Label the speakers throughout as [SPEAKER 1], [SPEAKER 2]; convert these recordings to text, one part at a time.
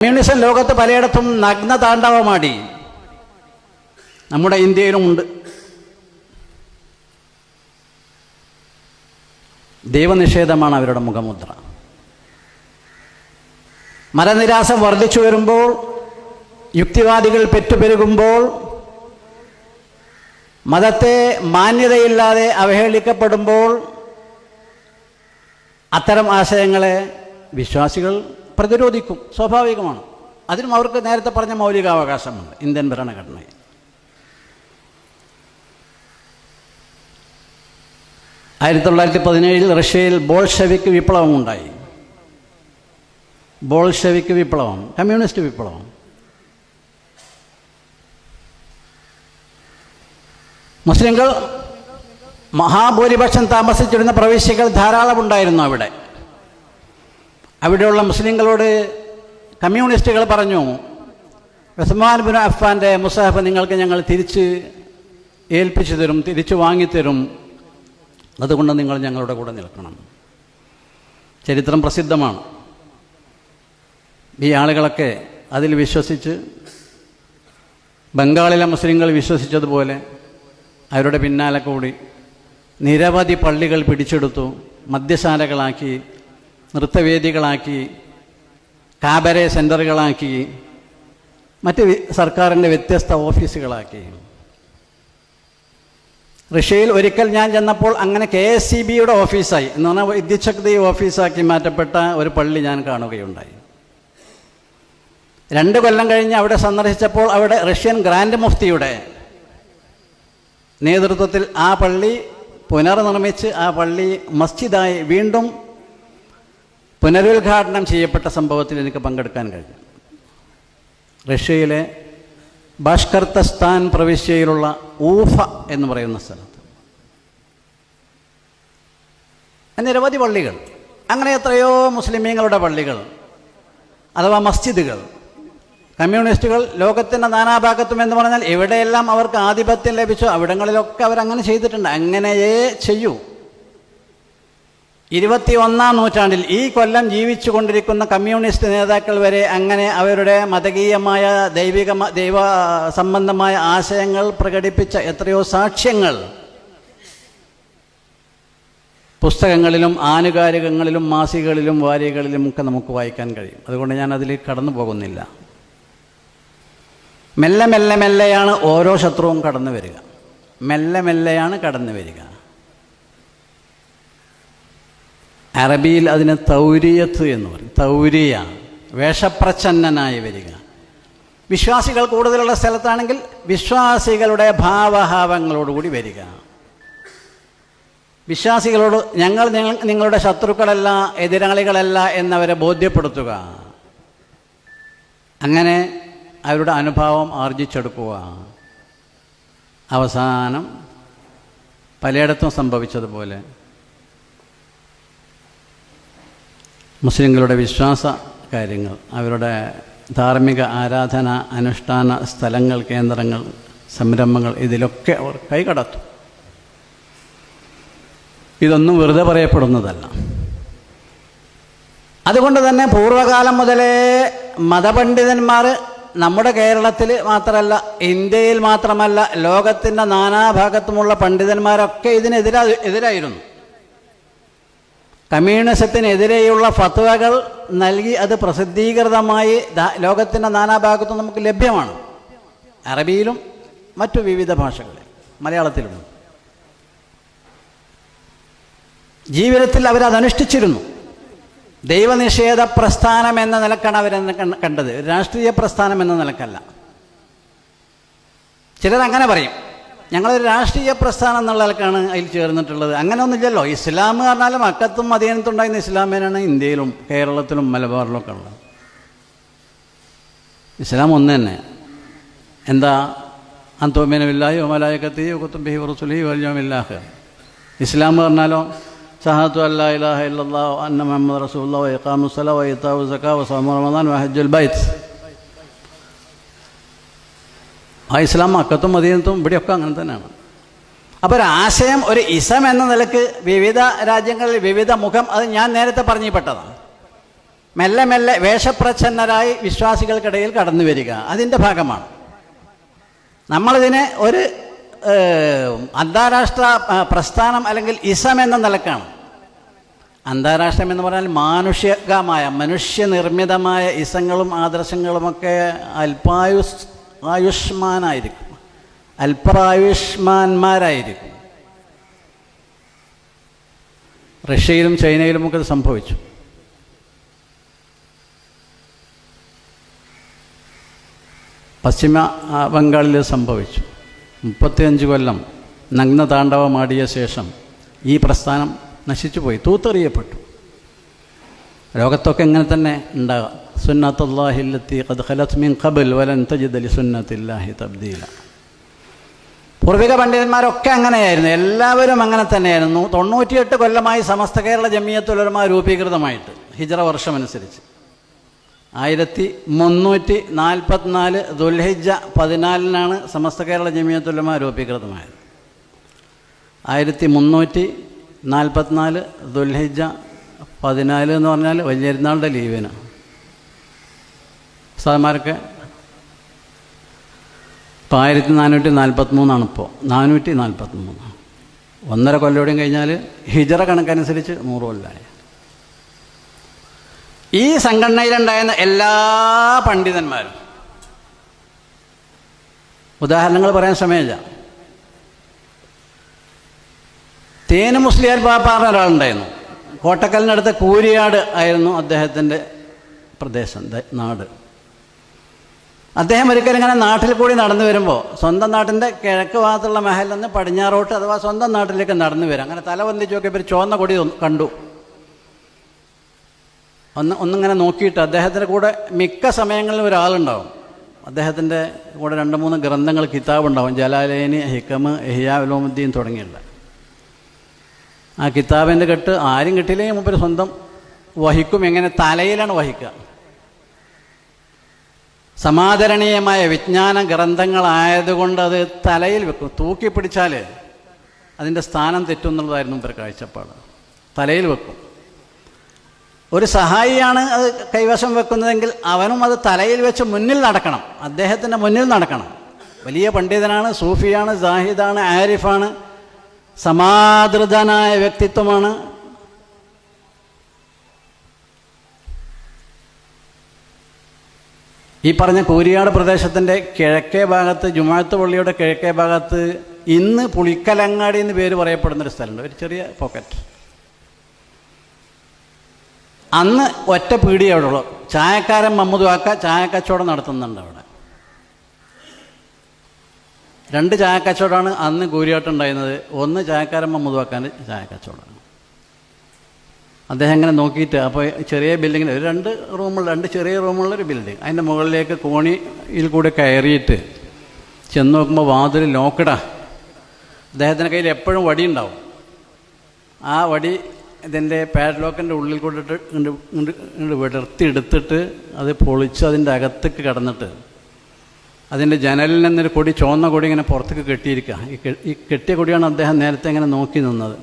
[SPEAKER 1] Communism ലോകത്ത് പലയിടത്തും നഗ്ന താണ്ഡവമാടി നമ്മുടെ ഇന്ത്യയിലുമുണ്ട് ദൈവനിഷേധമാണ് അവരുടെ മുഖമുദ്ര. മതനിരാസം വർദ്ധിച്ചു വരുമ്പോൾ യുക്തിവാദികൾ പെറ്റുപെരുകുമ്പോൾ മതത്തെ മാന്യതയില്ലാതെ അവഹേളിക്കപ്പെടുമ്പോൾ അത്തരം ആശയങ്ങളെ വിശ്വാസികൾ പ്രതിരോധിക്കും സ്വാഭാവികമാണ്. അതിനും അവർക്ക് നേരത്തെ പറഞ്ഞ മൗലികാവകാശമുണ്ട് ഇന്ത്യൻ ഭരണഘടനയിൽ. ആയിരത്തി തൊള്ളായിരത്തി പതിനേഴിൽ റഷ്യയിൽ ബോൾഷെവിക് വിപ്ലവം ഉണ്ടായി ബോൾഷെവിക് വിപ്ലവം കമ്മ്യൂണിസ്റ്റ് വിപ്ലവം. മുസ്ലിങ്ങൾ മഹാഭൂരിപക്ഷം താമസിച്ചിരുന്ന പ്രവേശികൾ ധാരാളം ഉണ്ടായിരുന്നു അവിടെ. അവിടെയുള്ള മുസ്ലിങ്ങളോട് കമ്മ്യൂണിസ്റ്റുകൾ പറഞ്ഞു ഉസ്മാൻ ബിൻ അഫ്ഫാന്റെ മുസാഫ് നിങ്ങൾക്ക് ഞങ്ങൾ തിരിച്ച് ഏൽപ്പിച്ചു തരും തിരിച്ചു വാങ്ങിത്തരും അതുകൊണ്ട് നിങ്ങൾ ഞങ്ങളുടെ കൂടെ നിൽക്കണം. ചരിത്രം പ്രസിദ്ധമാണ്. ഈ ആളുകളൊക്കെ അതിൽ വിശ്വസിച്ച് ബംഗാളിലെ മുസ്ലിങ്ങൾ വിശ്വസിച്ചതുപോലെ അവരുടെ പിന്നാലെ കൂടി നിരവധി പള്ളികൾ പിടിച്ചെടുത്തു മദ്യശാലകളാക്കി നൃത്തവേദികളാക്കി കാബരെ സെന്ററുകളാക്കി മറ്റ് സർക്കാരിന്റെ വ്യത്യസ്ത ഓഫീസുകളാക്കി. റഷ്യയിൽ ഒരിക്കൽ ഞാൻ ചെന്നപ്പോൾ അങ്ങനെ കെ എസ് സി ബിയുടെ ഓഫീസായി. എന്ന് പറഞ്ഞാൽ വിദ്യുശക്തി ഓഫീസാക്കി മാറ്റപ്പെട്ട ഒരു പള്ളി ഞാൻ കാണുകയുണ്ടായി. രണ്ട് കൊല്ലം കഴിഞ്ഞ് അവിടെ സന്ദർശിച്ചപ്പോൾ അവിടെ റഷ്യൻ ഗ്രാൻഡ് മുഫ്തിയുടെ നേതൃത്വത്തിൽ ആ പള്ളി പുനർനിർമ്മിച്ച് ആ പള്ളി മസ്ജിദായി വീണ്ടും പുനരുദ്ഘാടനം ചെയ്യപ്പെട്ട സംഭവത്തിൽ എനിക്ക് പങ്കെടുക്കാൻ കഴിഞ്ഞു. റഷ്യയിലെ ബാഷ്കർത്തസ്ഥാൻ പ്രവിശ്യയിലുള്ള ഊഫ എന്ന് പറയുന്ന സ്ഥലത്ത്. നിരവധി പള്ളികൾ അങ്ങനെ എത്രയോ മുസ്ലിമീങ്ങളുടെ പള്ളികൾ അഥവാ മസ്ജിദുകൾ. കമ്മ്യൂണിസ്റ്റുകൾ ലോകത്തിന്റെ നാനാഭാഗത്തും എന്ന് പറഞ്ഞാൽ എവിടെയെല്ലാം അവർക്ക് ആധിപത്യം ലഭിച്ചോ അവിടങ്ങളിലൊക്കെ അവരങ്ങനെ ചെയ്തിട്ടുണ്ട്. അങ്ങനെയേ ചെയ്യൂ. ഇരുപത്തി ഒന്നാം നൂറ്റാണ്ടിൽ ഈ കൊല്ലം ജീവിച്ചു കൊണ്ടിരിക്കുന്ന കമ്മ്യൂണിസ്റ്റ് നേതാക്കൾ വരെ അങ്ങനെ അവരുടെ മതകീയമായ ദൈവിക ദൈവ സംബന്ധമായ ആശയങ്ങൾ പ്രകടിപ്പിച്ച എത്രയോ സാക്ഷ്യങ്ങൾ. പുസ്തകങ്ങളിലും ആനുകാലികങ്ങളിലും മാസികകളിലും വാരികകളിലും ഒക്കെ നമുക്ക് വായിക്കാൻ കഴിയും. അതുകൊണ്ട് ഞാൻ അതിൽ കടന്നു പോകുന്നില്ല. മെല്ലെ മെല്ലെ മെല്ലെയാണ് ഓരോ ശത്രുവും കടന്നു വരിക. മെല്ലെ മെല്ലെയാണ് കടന്നു വരിക. അറബിയിൽ അതിനെ തൗരിയത്ത് എന്ന് പറയും. തൗരിയ വേഷപ്രച്ഛന്നനായി വരിക. വിശ്വാസികൾ കൂടുതലുള്ള സ്ഥലത്താണെങ്കിൽ വിശ്വാസികളുടെ ഭാവഭാവങ്ങളോടുകൂടി വരിക. വിശ്വാസികളോട് ഞങ്ങൾ നിങ്ങളുടെ ശത്രുക്കളല്ല എതിരാളികളല്ല എന്നവരെ ബോധ്യപ്പെടുത്തുക. അങ്ങനെ അവരുടെ അനുഭാവം ആർജിച്ചെടുക്കുക. അവസാനം പലയിടത്തും സംഭവിച്ചതുപോലെ മുസ്ലിങ്ങളുടെ വിശ്വാസ കാര്യങ്ങൾ അവരുടെ ധാർമ്മിക ആരാധന അനുഷ്ഠാന സ്ഥലങ്ങൾ കേന്ദ്രങ്ങൾ സംരംഭങ്ങൾ ഇതിലൊക്കെ അവർ കൈകടത്തും. ഇതൊന്നും വെറുതെ പറയപ്പെടുന്നതല്ല. അതുകൊണ്ട് തന്നെ പൂർവകാലം മുതലേ മതപണ്ഡിതന്മാർ നമ്മുടെ കേരളത്തിൽ മാത്രമല്ല ഇന്ത്യയിൽ മാത്രമല്ല ലോകത്തിന്റെ നാനാഭാഗത്തുമുള്ള പണ്ഡിതന്മാരൊക്കെ ഇതിനെതിരാ എതിരായിരുന്നു. കമ്മ്യൂണിസത്തിനെതിരെയുള്ള ഫത്വകൾ നൽകി അത് പ്രസിദ്ധീകൃതമായി ലോകത്തിന്റെ നാനാഭാഗത്തും നമുക്ക് ലഭ്യമാണ്. അറബിയിലും മറ്റു വിവിധ ഭാഷകളിൽ മലയാളത്തിലും. ജീവിതത്തിൽ അവരതനുഷ്ഠിച്ചിരുന്നു ദൈവനിഷേധ പ്രസ്ഥാനം എന്ന നിലക്കാണ് അവരെന്ന് കണ്ടത്. രാഷ്ട്രീയ പ്രസ്ഥാനം എന്ന നിലക്കല്ല. ചിലരങ്ങനെ പറയും ഞങ്ങളൊരു രാഷ്ട്രീയ പ്രസ്ഥാനം എന്നുള്ള നിലക്കാണ് അതിൽ ചേർന്നിട്ടുള്ളത്. അങ്ങനെ ഒന്നുമില്ലല്ലോ ഇസ്ലാം പറഞ്ഞാൽ മക്കത്തും മദീനത്തും ഉണ്ടായിരുന്ന ഇസ്ലാമിനാണ് ഇന്ത്യയിലും കേരളത്തിലും മലബാറിലും ഒക്കെ ഉള്ളത്. ഇസ്ലാം ഒന്ന് തന്നെ. എന്താ? അന്തോമിനമില്ലായി ഒമലായക്കത്തി കുത്തും ബിഹി റസുലി വല്യോമില്ലാഹ് ഇസ്ലാം എന്ന് പറഞ്ഞാലോ സഹാത്തു അല്ലാ ഇലാഹ ഇല്ലാ അന്ന മുഹമ്മദ് റസൂല്ലാ വൈക്കാമുസല സല സക്കാ സക്ക വസാമു റമദാൻ വഹജുൽ ബൈത്ത്. ആ ഇസ്ലാം മക്കത്തും മദീനത്തും ഇവിടെയൊക്കെ അങ്ങനെ തന്നെയാണ്. അപ്പോൾ ഒരു ആശയം ഒരു ഇസം എന്ന നിലയ്ക്ക് വിവിധ രാജ്യങ്ങളിൽ വിവിധ മുഖം അത് ഞാൻ നേരത്തെ പറഞ്ഞു പെട്ടതാണ് മെല്ലെ മെല്ലെ വേഷപ്രച്ഛന്നരായി വിശ്വാസികൾക്കിടയിൽ കടന്നു വരിക അതിന്റെ ഭാഗമാണ്. നമ്മളിതിനെ ഒരു അന്താരാഷ്ട്ര പ്രസ്ഥാനം അല്ലെങ്കിൽ ഇസം എന്ന നിലക്കാണ്. അന്താരാഷ്ട്രം എന്ന് പറഞ്ഞാൽ മാനുഷികമായ മനുഷ്യനിർമ്മിതമായ ഇസങ്ങളും ആദർശങ്ങളുമൊക്കെ അല്പായുസ് ആയുഷ്മാനായിരിക്കും. അല്പറായുഷ്മാന്മാരായിരിക്കും റഷ്യയിലും ചൈനയിലുമൊക്കെ അത് സംഭവിച്ചു. പശ്ചിമ ബംഗാളിൽ സംഭവിച്ചു. മുപ്പത്തിയഞ്ച് കൊല്ലം നഗ്ന താണ്ഡവമാടിയ ശേഷം ഈ പ്രസ്ഥാനം നശിച്ചുപോയി തൂത്തെറിയപ്പെട്ടു. ലോകത്തൊക്കെ ഇങ്ങനെ തന്നെ ഉണ്ടാകാം. സുന്നത്തല്ലാഹില്ലത്തി ഖദ് ഖലത്ത് മിൻ ഖബൽ വലൻ തജിദ് ലി സുന്നത്തില്ലാഹി തബ്ദീല. പൂർവിക പണ്ഡിതന്മാരൊക്കെ അങ്ങനെയായിരുന്നു. എല്ലാവരും അങ്ങനെ തന്നെയായിരുന്നു. തൊണ്ണൂറ്റിയെട്ട് കൊല്ലമായി സമസ്ത കേരള ജമിയത്തുലമ രൂപീകൃതമായിട്ട് ഹിജറ വർഷമനുസരിച്ച് ആയിരത്തി മുന്നൂറ്റി നാൽപ്പത്തിനാല് ദുൽഹിജ പതിനാലിനാണ് സമസ്ത കേരള ജമിയത്തുലമ രൂപീകൃതമായത്. ആയിരത്തി മുന്നൂറ്റി നാൽപ്പത്തിനാല് ദുൽഹിജ പതിനാല് എന്ന് പറഞ്ഞാൽ വലിയരുന്നാളുടെ ലീവിന്. സാർമാരൊക്കെ ഇപ്പോൾ ആയിരത്തി നാനൂറ്റി നാൽപ്പത്തി മൂന്നാണ് ഇപ്പോൾ നാനൂറ്റി നാൽപ്പത്തി മൂന്ന് ഒന്നര കൊല്ലോടെയും കഴിഞ്ഞാൽ ഹിജറ കണക്കനുസരിച്ച് നൂറ് കൊല്ലമായി ഈ സംഘടനയിലുണ്ടായിരുന്ന എല്ലാ പണ്ഡിതന്മാരും. ഉദാഹരണങ്ങൾ പറയാൻ സമയമില്ല. തേന് മുസ്ലിയാർ പാപ്പാറിന് ഒരാളുണ്ടായിരുന്നു. കോട്ടക്കലിനടുത്ത കൂരിയാട് ആയിരുന്നു അദ്ദേഹത്തിന്റെ പ്രദേശം നാട്. അദ്ദേഹം ഒരിക്കലും ഇങ്ങനെ നാട്ടിൽ കൂടി നടന്നു വരുമ്പോൾ സ്വന്തം നാട്ടിന്റെ കിഴക്ക് ഭാഗത്തുള്ള മഹലിൽ നിന്ന് പടിഞ്ഞാറോട്ട് അഥവാ സ്വന്തം നാട്ടിലേക്ക് നടന്നു വരും. അങ്ങനെ തല വന്നിച്ച് നോക്കിയപ്പോൾ ചുവന്ന കൊടി കണ്ടു. ഒന്ന് ഒന്നിങ്ങനെ നോക്കിയിട്ട് അദ്ദേഹത്തിന്റെ കൂടെ മിക്ക സമയങ്ങളിലും ഒരാളുണ്ടാവും. അദ്ദേഹത്തിന്റെ കൂടെ രണ്ട് മൂന്ന് ഗ്രന്ഥങ്ങൾ കിതാബ് കിതാബുണ്ടാവും. ജലാലേനി ഹിക്കമ് എഹിയാ ഉലോമുദ്ദീൻ തുടങ്ങിയുള്ള. ആ കിതാബിന്റെ കെട്ട് ആരും കിട്ടിയില്ലെങ്കിൽ മുമ്പ് സ്വന്തം? വഹിക്കും എങ്ങനെ? തലയിലാണ് വഹിക്കുക. സമാദരണീയമായ വിജ്ഞാന ഗ്രന്ഥങ്ങളായതുകൊണ്ട് അത് തലയിൽ വെക്കും. തൂക്കി പിടിച്ചാൽ അതിന്റെ സ്ഥാനം തെറ്റും എന്നുള്ളതായിരുന്നു ഇവരുടെ കാഴ്ചപ്പാട്. തലയിൽ വെക്കും. ഒരു സഹായിയാണ് അത് കൈവശം വെക്കുന്നതെങ്കിൽ അവനും അത് തലയിൽ വെച്ച് മുന്നിൽ നടക്കണം. അദ്ദേഹത്തിന്റെ മുന്നിൽ നടക്കണം. വലിയ പണ്ഡിതനാണ് സൂഫിയാണ് സാഹിദാണ് ആരിഫാണ്. സമാദൃതനായ വ്യക്തിത്വമാണ്. ഈ പറഞ്ഞ കൂരിയാട് പ്രദേശത്തിന്റെ കിഴക്കേ ഭാഗത്ത് ജുമാഅത്ത് പള്ളിയുടെ കിഴക്കേ ഭാഗത്ത് ഇന്ന് പുളിക്കലങ്ങാടി എന്ന് പേര് പറയപ്പെടുന്നൊരു സ്ഥലമുണ്ട്. ഒരു ചെറിയ പോക്കറ്റ് അന്ന് ഒറ്റ പീടിയേ അവിടെ ഉള്ളൂ. ചായക്കാരൻ മമ്മദ് വാക്ക ചായക്കച്ചവടം നടത്തുന്നുണ്ട് അവിടെ. രണ്ട് ചായക്കച്ചവടമാണ് അന്ന് കൂരിയാട്ടുണ്ടായിരുന്നത് ഒന്ന് ചായക്കാരമ്മ മുതുവാക്കാൻ ചായക്കച്ചവടമാണ്. അദ്ദേഹം ഇങ്ങനെ നോക്കിയിട്ട് അപ്പോൾ ചെറിയ ബിൽഡിങ്ങിൽ ഒരു രണ്ട് റൂമുള്ള രണ്ട് ചെറിയ റൂമുള്ള ഒരു ബിൽഡിംഗ് അതിന്റെ മുകളിലേക്ക് കോണിയിൽ കൂടെ കയറിയിട്ട് ചെന്ന് നോക്കുമ്പോൾ വാതിൽ ലോക്കട അദ്ദേഹത്തിന്റെ കയ്യിൽ എപ്പോഴും വടി ഉണ്ടാവും. ആ വടി ഇതിന്റെ പാഡ്ലോക്കിന്റെ ഉള്ളിൽ കൂടിട്ട് ഇങ്ങട് ഇങ്ങട് ഇങ്ങട് വിടർത്തി എടുത്തിട്ട് അത് പൊളിച്ച് അതിന്റെ അകത്തേക്ക് കടന്നിട്ട് അതിന്റെ ജനലിൽ നിന്നൊരു കൊടി ചുവന്ന കൊടി ഇങ്ങനെ പുറത്തേക്ക് കെട്ടിയിരിക്കുക ഈ കെട്ടിയ കൊടിയാണ് അദ്ദേഹം നേരത്തെ ഇങ്ങനെ നോക്കി നിന്നത്.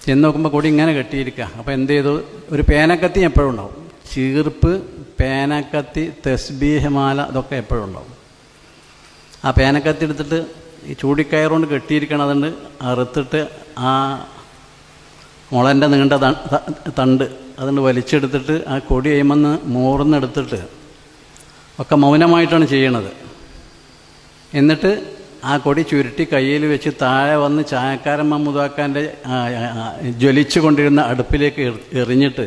[SPEAKER 1] ചെന്ന് നോക്കുമ്പോൾ കൊടി ഇങ്ങനെ കെട്ടിയിരിക്കുക അപ്പോൾ എന്ത് ചെയ്തു? ഒരു പേനക്കത്തി എപ്പോഴും ഉണ്ടാവും. ചീർപ്പ് പേനക്കത്തി തസ്ബീഹമാല ഇതൊക്കെ എപ്പോഴും ഉണ്ടാവും. ആ പേനക്കത്തി എടുത്തിട്ട് ഈ ചൂടിക്കയറുകൊണ്ട് കെട്ടിയിരിക്കണതുണ്ട് അറുത്തിട്ട് ആ മുളന്റെ നീണ്ട തണ്ട് അതുകൊണ്ട് വലിച്ചെടുത്തിട്ട് ആ കൊടി കഴിയുമെന്ന് മൂർന്നെടുത്തിട്ട് ഒക്കെ മൗനമായിട്ടാണ് ചെയ്യണത്. എന്നിട്ട് ആ കൊടി ചുരുട്ടി കയ്യിൽ വെച്ച് താഴെ വന്ന് ചായക്കാരൻ മമ്മൂദാക്കാന്റെ ജ്വലിച്ചു കൊണ്ടിരുന്ന അടുപ്പിലേക്ക് എറിഞ്ഞിട്ട്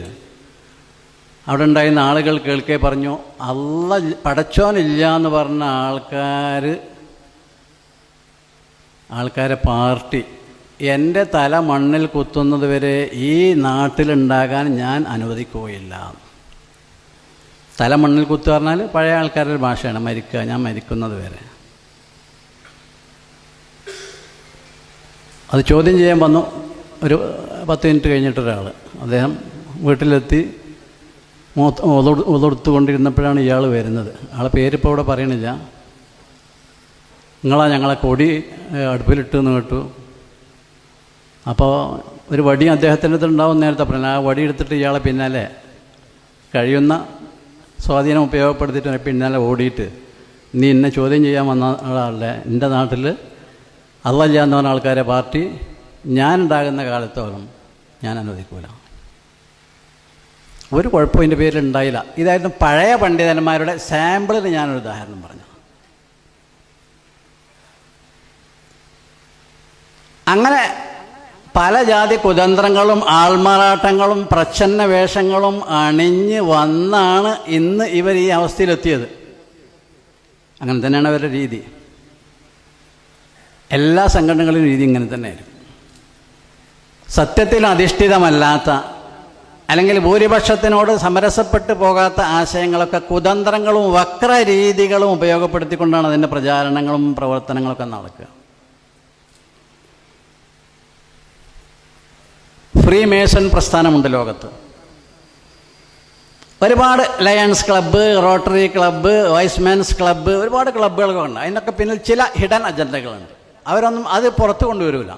[SPEAKER 1] അവിടെ ഉണ്ടായിരുന്ന ആളുകൾ കേൾക്കേ പറഞ്ഞു അല്ല പടച്ചോനില്ല എന്ന് പറഞ്ഞ ആൾക്കാർ ആൾക്കാരെ പാർട്ടി എന്റെ തല മണ്ണിൽ കുത്തുന്നത് വരെ ഈ നാട്ടിലുണ്ടാകാൻ ഞാൻ അനുവദിക്കുകയില്ല. തല മണ്ണിൽ കുത്തു പറഞ്ഞാൽ പഴയ ആൾക്കാരുടെ ഭാഷയാണ് മരിക്കുക ഞാൻ മരിക്കുന്നത് വരെ. അത് ചോദ്യം ചെയ്യാൻ വന്നു. ഒരു പത്ത് മിനിറ്റ് കഴിഞ്ഞിട്ടൊരാൾ അദ്ദേഹം വീട്ടിലെത്തി ഒതൊടുത്തു കൊണ്ടിരുന്നപ്പോഴാണ് ഇയാൾ വരുന്നത്. ആളെ പേരിപ്പോൾ ഇവിടെ പറയണില്ല. നിങ്ങളാ ഞങ്ങളെ കൊടി അടുപ്പിലിട്ട് എന്ന് കേട്ടു. അപ്പോൾ ഒരു വടി അദ്ദേഹത്തിന്റെ അടുത്ത് ഉണ്ടാവും നേരത്തെ പറഞ്ഞു ആ വടി എടുത്തിട്ട് ഇയാളെ പിന്നാലെ കഴിയുന്ന സ്വാധീനം ഉപയോഗപ്പെടുത്തിയിട്ട് പിന്നാലെ ഓടിയിട്ട്. നീ എന്നെ ചോദ്യം ചെയ്യാൻ വന്ന ആളല്ല എന്റെ നാട്ടിൽ അതല്ല എന്ന് പറഞ്ഞ ആൾക്കാരെ പാർട്ടി ഞാനുണ്ടാകുന്ന കാലത്തോളം ഞാൻ അനുവദിക്കൂല. ഒരു കുഴപ്പം എന്റെ പേരിൽ ഉണ്ടായില്ല. ഇതായിരുന്നു പഴയ പണ്ഡിതന്മാരുടെ സാമ്പിളിന് ഞാനൊരു ഉദാഹരണം പറഞ്ഞു. അങ്ങനെ പല ജാതി കുതന്ത്രങ്ങളും ആൾമാറാട്ടങ്ങളും പ്രച്ഛന്ന വേഷങ്ങളും അണിഞ്ഞ് വന്നാണ് ഇന്ന് ഇവർ ഈ അവസ്ഥയിലെത്തിയത്. അങ്ങനെ തന്നെയാണ് അവരുടെ രീതി. എല്ലാ സംഘടനകളിലും രീതി ഇങ്ങനെ തന്നെയായിരുന്നു. സത്യത്തിൽ അധിഷ്ഠിതമല്ലാത്ത അല്ലെങ്കിൽ ഭൂരിപക്ഷത്തിനോട് സമരസപ്പെട്ടു പോകാത്ത ആശയങ്ങളൊക്കെ കുതന്ത്രങ്ങളും വക്രരീതികളും ഉപയോഗപ്പെടുത്തിക്കൊണ്ടാണ് അതിന്റെ പ്രചാരണങ്ങളും പ്രവർത്തനങ്ങളൊക്കെ നടക്കുക. ഫ്രീ മേസൺ പ്രസ്ഥാനമുണ്ട് ലോകത്ത്. ഒരുപാട് Lions club Rotary club Y's Men's club ഒരുപാട് ക്ലബ്ബുകളൊക്കെ ഉണ്ട്. അതിനൊക്കെ പിന്നിൽ ചില ഹിഡൻ അജണ്ടകളുണ്ട് അവരൊന്നും അത് പുറത്തു കൊണ്ടുവരില്ല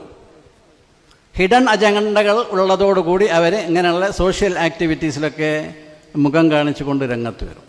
[SPEAKER 1] ഹിഡൻ അജണ്ടകൾ ഉള്ളതോടുകൂടി അവർ ഇങ്ങനെയുള്ള സോഷ്യൽ ആക്ടിവിറ്റീസിലൊക്കെ മുഖം കാണിച്ചുകൊണ്ട് രംഗത്ത് വരും.